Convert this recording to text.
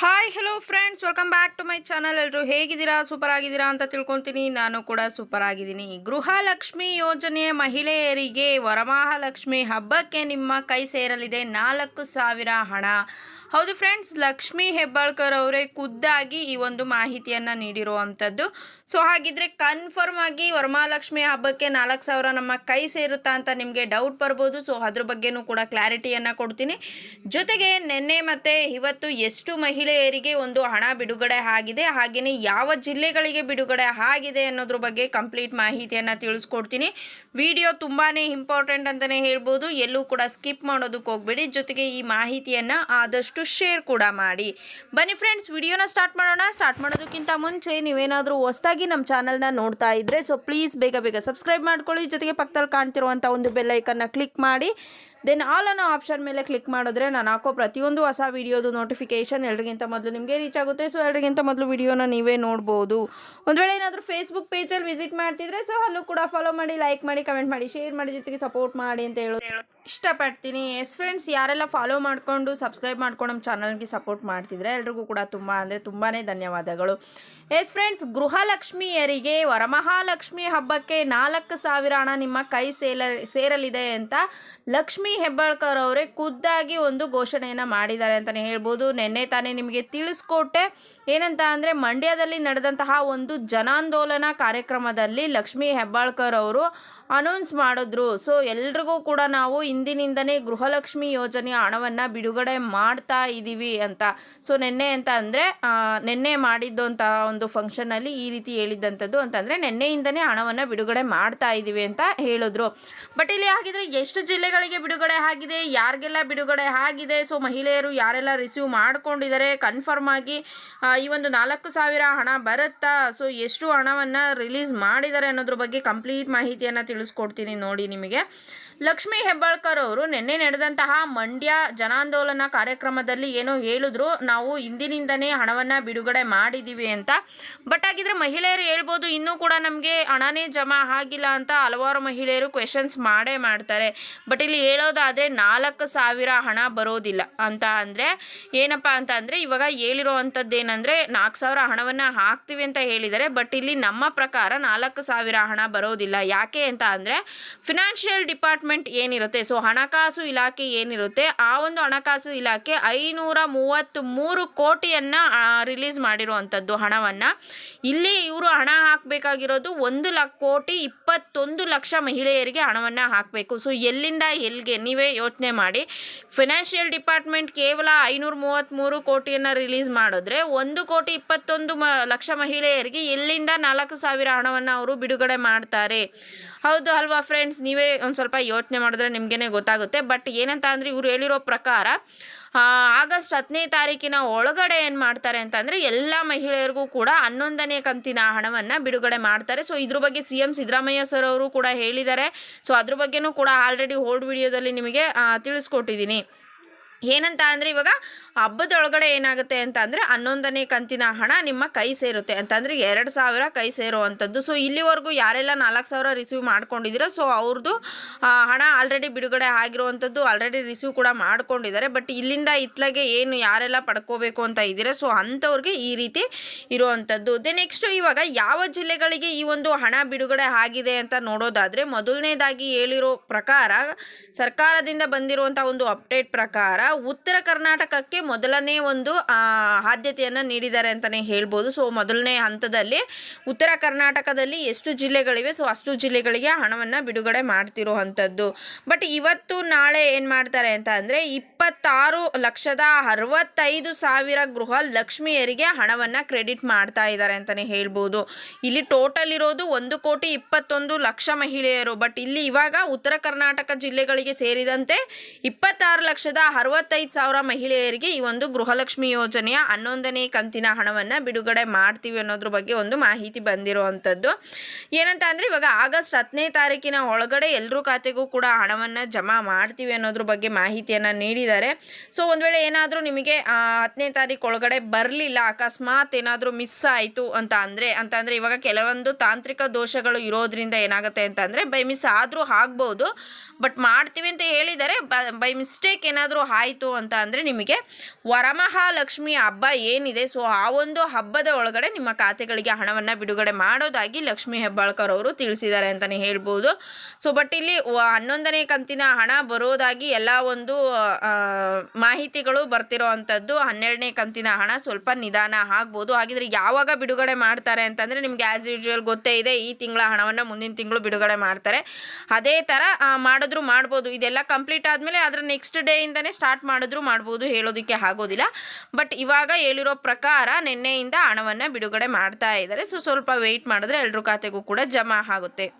Hi hello friends welcome back to my channel ಎಲ್ಲರೂ ಹೇಗಿದ್ದೀರಾ? Super ಆಗಿದ್ದೀರಾ ಅಂತ ತಿಳ್ಕೊತೀನಿ. ನಾನು ಕೂಡ ಸೂಪರ್ ಆಗಿದ್ದೀನಿ. ಗೃಹಲಕ್ಷ್ಮಿ ಯೋಜನೆ ಮಹಿಳೆಯರಿಗೆ ವರಮಹಾಲಕ್ಷ್ಮಿ ಹಬ್ಬಕ್ಕೆ ನಿಮ್ಮ ಕೈ ಸೇರಲಿದೆ. ನಾಲ್ಕು ಸಾವಿರ ಹಣ. ಹೌದು ಫ್ರೆಂಡ್ಸ್ ಲಕ್ಷ್ಮಿ ಹೆಬ್ಬಾಳ್ಕರ್ ಅವರೇ ಖುದ್ದಾಗಿ ಈ ಒಂದು ಮಾಹಿತಿಯನ್ನು ನೀಡಿರುವಂಥದ್ದು ಸೊ ಹಾಗಿದ್ರೆ ಕನ್ಫರ್ಮ್ ಆಗಿ ವರಮಹಾಲಕ್ಷ್ಮಿ ಹಬ್ಬಕ್ಕೆ ನಾಲ್ಕು ಸಾವಿರ ನಮ್ಮ ಕೈ ಸೇರುತ್ತಾ ಅಂತ ನಿಮಗೆ ಡೌಟ್ ಬರ್ಬೋದು. ಸೊ ಅದ್ರ ಬಗ್ಗೆನೂ ಕೂಡ ಕ್ಲಾರಿಟಿಯನ್ನು ಕೊಡ್ತೀನಿ. ಜೊತೆಗೆ ನಿನ್ನೆ ಮತ್ತು ಇವತ್ತು ಎಷ್ಟು ಮಹಿಳೆಯರಿಗೆ ಒಂದು ಹಣ ಬಿಡುಗಡೆ ಆಗಿದೆ ಹಾಗೆಯೇ ಯಾವ ಜಿಲ್ಲೆಗಳಿಗೆ ಬಿಡುಗಡೆ ಆಗಿದೆ ಅನ್ನೋದ್ರ ಬಗ್ಗೆ ಕಂಪ್ಲೀಟ್ ಮಾಹಿತಿಯನ್ನು ತಿಳಿಸ್ಕೊಡ್ತೀನಿ. ವಿಡಿಯೋ ತುಂಬಾ ಇಂಪಾರ್ಟೆಂಟ್ ಅಂತಲೇ ಹೇಳ್ಬೋದು. ಎಲ್ಲೂ ಕೂಡ ಸ್ಕಿಪ್ ಮಾಡೋದಕ್ಕೆ ಹೋಗ್ಬೇಡಿ. ಜೊತೆಗೆ ಈ ಮಾಹಿತಿಯನ್ನು ಆದಷ್ಟು ಶೇರ್ ಕೂಡ ಮಾಡಿ. ಬನ್ನಿ ಫ್ರೆಂಡ್ಸ್ ವಿಡಿಯೋನ ಸ್ಟಾರ್ಟ್ ಮಾಡೋಣ. ಸ್ಟಾರ್ಟ್ ಮಾಡೋದಕ್ಕಿಂತ ಮುಂಚೆ ನೀವೇನಾದರೂ ಹೊಸದಾಗಿ ನಮ್ಮ ಚಾನಲ್ನ ನೋಡ್ತಾ ಇದ್ದರೆ ಸೊ ಪ್ಲೀಸ್ ಬೇಗ ಬೇಗ ಸಬ್ಸ್ಕ್ರೈಬ್ ಮಾಡ್ಕೊಳ್ಳಿ. ಜೊತೆಗೆ ಪಕ್ಕದಲ್ಲಿ ಕಾಣ್ತಿರುವಂಥ ಒಂದು ಬೆಲ್ಲೈಕನ್ನು ಕ್ಲಿಕ್ ಮಾಡಿ. ದೆನ್ ಆಲ್ ಅನ್ನೋ ಆಪ್ಷನ್ ಮೇಲೆ ಕ್ಲಿಕ್ ಮಾಡಿದ್ರೆ ನಾನು ಹಾಕೋ ಪ್ರತಿಯೊಂದು ಹೊಸ ವಿಡಿಯೋದು ನೋಟಿಫಿಕೇಷನ್ ಎಲ್ರಿಗಿಂತ ಮೊದಲು ನಿಮಗೆ ರೀಚ್ ಆಗುತ್ತೆ. ಸೊ ಎಲ್ರಿಗಿಂತ ಮೊದಲು ವಿಡಿಯೋನ ನೀವೇ ನೋಡ್ಬೋದು. ಒಂದು ವೇಳೆ ಏನಾದರೂ ಫೇಸ್ಬುಕ್ ಪೇಜಲ್ಲಿ ವಿಸಿಟ್ ಮಾಡ್ತಿದ್ರೆ ಸೊ ಅಲ್ಲೂ ಕೂಡ ಫಾಲೋ ಮಾಡಿ ಲೈಕ್ ಮಾಡಿ ಕಮೆಂಟ್ ಮಾಡಿ ಶೇರ್ ಮಾಡಿ, ಜೊತೆಗೆ ಸಪೋರ್ಟ್ ಮಾಡಿ ಅಂತ ಹೇಳೋ ಇಷ್ಟಪಡ್ತೀನಿ. ಎಸ್ ಫ್ರೆಂಡ್ಸ್ ಯಾರೆಲ್ಲ ಫಾಲೋ ಮಾಡಿಕೊಂಡು ಸಬ್ಸ್ಕ್ರೈಬ್ ಮಾಡ್ಕೊಂಡು ನಮ್ಮ ಚಾನಲ್ಗೆ ಸಪೋರ್ಟ್ ಮಾಡ್ತಿದ್ರೆ ಎಲ್ರಿಗೂ ಕೂಡ ತುಂಬ ಅಂದರೆ ತುಂಬಾ ಧನ್ಯವಾದಗಳು. ಎಸ್ ಫ್ರೆಂಡ್ಸ್ ಗೃಹಲಕ್ಷ್ಮಿಯರಿಗೆ ವರಮಹಾಲಕ್ಷ್ಮಿ ಹಬ್ಬಕ್ಕೆ ನಾಲ್ಕು ಸಾವಿರ ಹಣ ನಿಮ್ಮ ಕೈ ಸೇಲ, ಸೇರಲಿದೆ ಅಂತ ಲಕ್ಷ್ಮಿ ಹೆಬ್ಬಾಳ್ಕರ್ ಅವರೇ ಖುದ್ದಾಗಿ ಒಂದು ಘೋಷಣೆಯನ್ನು ಮಾಡಿದ್ದಾರೆ ಅಂತಲೇ ಹೇಳ್ಬೋದು. ನಿನ್ನೆ ತಾನೇ ನಿಮಗೆ ತಿಳಿಸ್ಕೊಟ್ಟೆ. ಏನಂತ ಅಂದರೆ ಮಂಡ್ಯದಲ್ಲಿ ನಡೆದಂತಹ ಒಂದು ಜನಾಂದೋಲನ ಕಾರ್ಯಕ್ರಮದಲ್ಲಿ ಲಕ್ಷ್ಮಿ ಹೆಬ್ಬಾಳ್ಕರ್ ಅವರು ಅನೌನ್ಸ್ ಮಾಡಿದ್ರು. ಸೊ ಎಲ್ರಿಗೂ ಕೂಡ ನಾವು ಇಂದಿನಿಂದನೇ ಗೃಹಲಕ್ಷ್ಮಿ ಯೋಜನೆಯ ಹಣವನ್ನು ಬಿಡುಗಡೆ ಮಾಡ್ತಾ ಇದ್ದೀವಿ ಅಂತ. ಸೊ ನಿನ್ನೆ ಅಂತ ಅಂದರೆ ನಿನ್ನೆ ಮಾಡಿದ್ದು ಅಂತ ಒಂದು ಫಂಕ್ಷನಲ್ಲಿ ಈ ರೀತಿ ಹೇಳಿದ್ದಂಥದ್ದು ಅಂತಂದರೆ ನಿನ್ನೆಯಿಂದನೇ ಹಣವನ್ನು ಬಿಡುಗಡೆ ಮಾಡ್ತಾ ಇದ್ದೀವಿ ಅಂತ ಹೇಳಿದ್ರು. ಬಟ್ ಇಲ್ಲಿ ಹಾಗಿದ್ರೆ ಎಷ್ಟು ಜಿಲ್ಲೆಗಳಿಗೆ ಬಿಡುಗಡೆ ಆಗಿದೆ, ಯಾರಿಗೆಲ್ಲ ಬಿಡುಗಡೆ ಆಗಿದೆ? ಸೊ ಮಹಿಳೆಯರು ಯಾರೆಲ್ಲ ರಿಸೀವ್ ಮಾಡ್ಕೊಂಡಿದ್ದಾರೆ? ಕನ್ಫರ್ಮ್ ಆಗಿ ಈ ಒಂದು ನಾಲ್ಕು ಸಾವಿರ ಹಣ ಬರುತ್ತಾ? ಸೊ ಎಷ್ಟು ಹಣವನ್ನು ರಿಲೀಸ್ ಮಾಡಿದ್ದಾರೆ ಅನ್ನೋದ್ರ ಬಗ್ಗೆ ಕಂಪ್ಲೀಟ್ ಮಾಹಿತಿಯನ್ನು ತಿಳಿಸ್ಕೊಡ್ತೀನಿ ನೋಡಿ ನಿಮಗೆ. ಲಕ್ಷ್ಮೀ ಹೆಬ್ಬಾಳ್ಕರ್ ಅವರು ನಿನ್ನೆ ನಡೆದಂತಹ ಮಂಡ್ಯ ಜನಾಂದೋಲನ ಕಾರ್ಯಕ್ರಮದಲ್ಲಿ ಏನೋ ಹೇಳಿದ್ರು, ನಾವು ಇಂದಿನಿಂದನೇ ಹಣವನ್ನು ಬಿಡುಗಡೆ ಮಾಡಿದ್ದೀವಿ ಅಂತ. ಬಟ್ ಹಾಗಿದ್ರೆ ಮಹಿಳೆಯರು ಹೇಳ್ಬೋದು, ಇನ್ನೂ ಕೂಡ ನಮಗೆ ಹಣನೇ ಜಮಾ ಆಗಿಲ್ಲ ಅಂತ ಹಲವಾರು ಮಹಿಳೆಯರು ಕ್ವೆಶನ್ಸ್ ಮಾಡೇ ಮಾಡ್ತಾರೆ. ಬಟ್ ಇಲ್ಲಿ ಹೇಳೋದಾದರೆ ನಾಲ್ಕು ಸಾವಿರ ಹಣ ಬರೋದಿಲ್ಲ ಅಂತ ಅಂದರೆ, ಏನಪ್ಪ ಅಂತ ಅಂದರೆ ಇವಾಗ ಹೇಳಿರೋವಂಥದ್ದು ಏನಂದರೆ ನಾಲ್ಕು ಸಾವಿರ ಹಣವನ್ನು ಹಾಕ್ತೀವಿ ಅಂತ ಹೇಳಿದರೆ ಬಟ್ ಇಲ್ಲಿ ನಮ್ಮ ಪ್ರಕಾರ ನಾಲ್ಕು ಸಾವಿರ ಹಣ ಬರೋದಿಲ್ಲ. ಯಾಕೆ ಅಂತ ಅಂದರೆ ಫಿನಾನ್ಷಿಯಲ್ ಡಿಪಾರ್ಟ್ಮೆಂಟ್ ಏನಿರುತ್ತೆ ಸೊ ಹಣಕಾಸು ಇಲಾಖೆ ಏನಿರುತ್ತೆ, ಆ ಒಂದು ಹಣಕಾಸು ಇಲಾಖೆ ಐನೂರ ಮೂವತ್ತ್ ಮೂರು ಕೋಟಿಯನ್ನು ರಿಲೀಸ್ ಮಾಡಿರುವಂಥದ್ದು ಹಣವನ್ನು. ಇಲ್ಲಿ ಇವರು ಹಣ ಹಾಕಬೇಕಾಗಿರೋದು ಒಂದು ಲಕ್ಷ ಕೋಟಿ ಇಪ್ಪತ್ತೊಂದು ಲಕ್ಷ ಮಹಿಳೆಯರಿಗೆ ಹಣವನ್ನು ಹಾಕಬೇಕು. ಸೊ ಎಲ್ಲಿಂದ ಎಲ್ಲಿಗೆ, ನೀವೇ ಯೋಚನೆ ಮಾಡಿ. ಫಿನಾನ್ಷಿಯಲ್ ಡಿಪಾರ್ಟ್ಮೆಂಟ್ ಕೇವಲ ಐನೂರ ಮೂವತ್ತ್ಮೂರು ಕೋಟಿಯನ್ನು ರಿಲೀಸ್ ಮಾಡಿದ್ರೆ ಒಂದು ಕೋಟಿ ಇಪ್ಪತ್ತೊಂದು ಮ, ಲಕ್ಷ ಮಹಿಳೆಯರಿಗೆ ಎಲ್ಲಿಂದ ನಾಲ್ಕು ಸಾವಿರ ಹಣವನ್ನು ಅವರು ಬಿಡುಗಡೆ ಮಾಡ್ತಾರೆ? ಹೌದು ಅಲ್ವಾ ಫ್ರೆಂಡ್ಸ್ ನೀವೇ ಒಂದು ಸ್ವಲ್ಪ ಯೋಚನೆ ಮಾಡಿದ್ರೆ ನಿಮಗೇ ಗೊತ್ತಾಗುತ್ತೆ. ಬಟ್ ಏನಂತ ಅಂದರೆ ಇವರು ಹೇಳಿರೋ ಪ್ರಕಾರ ಆಗಸ್ಟ್ ಹತ್ತನೇ ತಾರೀಕಿನ ಒಳಗಡೆ ಏನು ಮಾಡ್ತಾರೆ ಅಂತಂದರೆ ಎಲ್ಲ ಮಹಿಳೆಯರಿಗೂ ಕೂಡ ಹನ್ನೊಂದನೇ ಕಂತಿನ ಹಣವನ್ನು ಬಿಡುಗಡೆ ಮಾಡ್ತಾರೆ. ಸೊ ಇದ್ರ ಬಗ್ಗೆ ಸಿ ಎಂ ಸಿದ್ದರಾಮಯ್ಯ ಸರ್ ಅವರು ಕೂಡ ಹೇಳಿದ್ದಾರೆ. ಸೊ ಅದ್ರ ಬಗ್ಗೆನೂ ಕೂಡ ಆಲ್ರೆಡಿ ಹೋಲ್ಡ್ ವಿಡಿಯೋದಲ್ಲಿ ನಿಮಗೆ ತಿಳಿಸ್ಕೊಟ್ಟಿದ್ದೀನಿ. ಏನಂತ ಅಂದರೆ ಇವಾಗ ಹಬ್ಬದೊಳಗಡೆ ಏನಾಗುತ್ತೆ ಅಂತ ಅಂದರೆ ಹನ್ನೊಂದನೇ ಕಂತಿನ ಹಣ ನಿಮ್ಮ ಕೈ ಸೇರುತ್ತೆ ಅಂತಂದರೆ ಎರಡು ಸಾವಿರ ಕೈ ಸೇರುವಂಥದ್ದು ಸೊ ಇಲ್ಲಿವರೆಗೂ ಯಾರೆಲ್ಲ ನಾಲ್ಕು ಸಾವಿರ ರಿಸೀವ್ ಮಾಡ್ಕೊಂಡಿದ್ದೀರೋ ಸೊ ಅವ್ರದ್ದು ಹಣ ಆಲ್ರೆಡಿ ಬಿಡುಗಡೆ ಆಗಿರುವಂಥದ್ದು ಆಲ್ರೆಡಿ ರಿಸೀವ್ ಕೂಡ ಮಾಡ್ಕೊಂಡಿದ್ದಾರೆ. ಬಟ್ ಇಲ್ಲಿಂದ ಇತ್ಲಾಗೆ ಏನು ಯಾರೆಲ್ಲ ಪಡ್ಕೋಬೇಕು ಅಂತ ಇದ್ದೀರಾ ಸೊ ಅಂಥವ್ರಿಗೆ ಈ ರೀತಿ ಇರುವಂಥದ್ದು ದೆ ನೆಕ್ಸ್ಟು ಇವಾಗ ಯಾವ ಜಿಲ್ಲೆಗಳಿಗೆ ಈ ಒಂದು ಹಣ ಬಿಡುಗಡೆ ಆಗಿದೆ ಅಂತ ನೋಡೋದಾದರೆ, ಮೊದಲನೇದಾಗಿ ಹೇಳಿರೋ ಪ್ರಕಾರ ಸರ್ಕಾರದಿಂದ ಬಂದಿರುವಂಥ ಒಂದು ಅಪ್ಡೇಟ್ ಪ್ರಕಾರ ಉತ್ತರ ಕರ್ನಾಟಕಕ್ಕೆ ಮೊದಲನೇ ಒಂದು ಆದ್ಯತೆಯನ್ನು ನೀಡಿದ್ದಾರೆ ಅಂತಲೇ ಹೇಳ್ಬೋದು. ಸೊ, ಮೊದಲನೇ ಹಂತದಲ್ಲಿ ಉತ್ತರ ಕರ್ನಾಟಕದಲ್ಲಿ ಎಷ್ಟು ಜಿಲ್ಲೆಗಳಿವೆ? ಸೊ, ಅಷ್ಟು ಜಿಲ್ಲೆಗಳಿಗೆ ಹಣವನ್ನು ಬಿಡುಗಡೆ ಮಾಡ್ತಿರುವಂಥದ್ದು. ಬಟ್ ಇವತ್ತು ನಾಳೆ ಏನು ಮಾಡ್ತಾರೆ ಅಂತ ಅಂದರೆ, ಇಪ್ಪತ್ತಾರು ಲಕ್ಷದ ಅರವತ್ತೈದು ಸಾವಿರ ಗೃಹ ಲಕ್ಷ್ಮಿಯರಿಗೆ ಹಣವನ್ನು ಕ್ರೆಡಿಟ್ ಮಾಡ್ತಾ ಇದ್ದಾರೆ ಅಂತಲೇ ಹೇಳ್ಬೋದು. ಇಲ್ಲಿ ಟೋಟಲ್ ಇರೋದು ಒಂದು ಕೋಟಿ ಇಪ್ಪತ್ತೊಂದು ಲಕ್ಷ ಮಹಿಳೆಯರು. ಬಟ್ ಇಲ್ಲಿ ಇವಾಗ ಉತ್ತರ ಕರ್ನಾಟಕ ಜಿಲ್ಲೆಗಳಿಗೆ ಸೇರಿದಂತೆ ಇಪ್ಪತ್ತಾರು ಲಕ್ಷದ ಅರವತ್ತೈದು ಸಾವಿರ ಮಹಿಳೆಯರಿಗೆ ಈ ಒಂದು ಗೃಹಲಕ್ಷ್ಮಿ ಯೋಜನೆಯ ಹನ್ನೊಂದನೇ ಕಂತಿನ ಹಣವನ್ನು ಬಿಡುಗಡೆ ಮಾಡ್ತೀವಿ ಅನ್ನೋದ್ರ ಬಗ್ಗೆ ಒಂದು ಮಾಹಿತಿ ಬಂದಿರುವಂಥದ್ದು. ಏನಂತ ಅಂದರೆ ಇವಾಗ ಆಗಸ್ಟ್ ಹತ್ತನೇ ತಾರೀಕಿನ ಒಳಗಡೆ ಎಲ್ಲರೂ ಖಾತೆಗೂ ಕೂಡ ಹಣವನ್ನು ಜಮಾ ಮಾಡ್ತೀವಿ ಅನ್ನೋದ್ರ ಬಗ್ಗೆ ಮಾಹಿತಿಯನ್ನು ನೀಡಿದ್ದಾರೆ. ಸೊ, ಒಂದು ವೇಳೆ ಏನಾದರೂ ನಿಮಗೆ ಹತ್ತನೇ ತಾರೀಕು ಒಳಗಡೆ ಬರಲಿಲ್ಲ, ಅಕಸ್ಮಾತ್ ಏನಾದರೂ ಮಿಸ್ ಆಯಿತು ಅಂತ ಅಂದರೆ ಅಂತ ಅಂದರೆ ಇವಾಗ ಕೆಲವೊಂದು ತಾಂತ್ರಿಕ ದೋಷಗಳು ಇರೋದ್ರಿಂದ ಏನಾಗುತ್ತೆ ಅಂತಂದರೆ ಬೈ ಮಿಸ್ ಆದರೂ ಆಗ್ಬೋದು. ಬಟ್ ಮಾಡ್ತೀವಿ ಅಂತ ಹೇಳಿದರೆ, ಬೈ ಮಿಸ್ಟೇಕ್ ಏನಾದರೂ ಆಯಿತು ಆಯಿತು ಅಂತ ಅಂದರೆ ನಿಮಗೆ ವರಮಹಾಲಕ್ಷ್ಮಿ ಹಬ್ಬ ಏನಿದೆ ಸೊ ಆ ಒಂದು ಹಬ್ಬದ ಒಳಗಡೆ ನಿಮ್ಮ ಖಾತೆಗಳಿಗೆ ಹಣವನ್ನು ಬಿಡುಗಡೆ ಮಾಡೋದಾಗಿ ಲಕ್ಷ್ಮೀ ಹೆಬ್ಬಾಳ್ಕರ್ ಅವರು ತಿಳಿಸಿದ್ದಾರೆ ಅಂತಲೇ ಹೇಳ್ಬೋದು. ಸೊ ಬಟ್ ಇಲ್ಲಿ ಹನ್ನೊಂದನೇ ಕಂತಿನ ಹಣ ಬರೋದಾಗಿ ಎಲ್ಲ ಒಂದು ಮಾಹಿತಿಗಳು ಬರ್ತಿರೋ ಅಂಥದ್ದು ಹನ್ನೆರಡನೇ ಕಂತಿನ ಹಣ ಸ್ವಲ್ಪ ನಿಧಾನ ಆಗ್ಬೋದು. ಹಾಗಿದ್ರೆ ಯಾವಾಗ ಬಿಡುಗಡೆ ಮಾಡ್ತಾರೆ ಅಂತಂದರೆ ನಿಮಗೆ ಆ್ಯಸ್ ಯೂಶುವಲ್ ಗೊತ್ತೇ ಇದೆ, ಈ ತಿಂಗಳ ಹಣವನ್ನು ಮುಂದಿನ ತಿಂಗಳು ಬಿಡುಗಡೆ ಮಾಡ್ತಾರೆ. ಅದೇ ಥರ ಮಾಡಿದ್ರು ಮಾಡ್ಬೋದು. ಇದೆಲ್ಲ ಕಂಪ್ಲೀಟ್ ಆದಮೇಲೆ ಅದರ ನೆಕ್ಸ್ಟ್ ಡೇಯಿಂದನೇ ಸ್ಟಾರ್ಟ್ ಮಾಡಿದ್ರು ಮಾಡ್ಬೋದು, ಹೇಳೋದಕ್ಕೆ ಆಗೋದಿಲ್ಲ. ಬಟ್ ಇವಾಗ ಹೇಳಿರೋ ಪ್ರಕಾರ ನಿನ್ನೆಯಿಂದ ಹಣವನ್ನು ಬಿಡುಗಡೆ ಮಾಡ್ತಾ ಇದ್ದಾರೆ. ಸೊ ಸ್ವಲ್ಪ ವೆಯ್ಟ್ ಮಾಡಿದ್ರೆ ಎಲ್ಲರೂ ಖಾತೆಗೂ ಕೂಡ ಜಮಾ ಆಗುತ್ತೆ.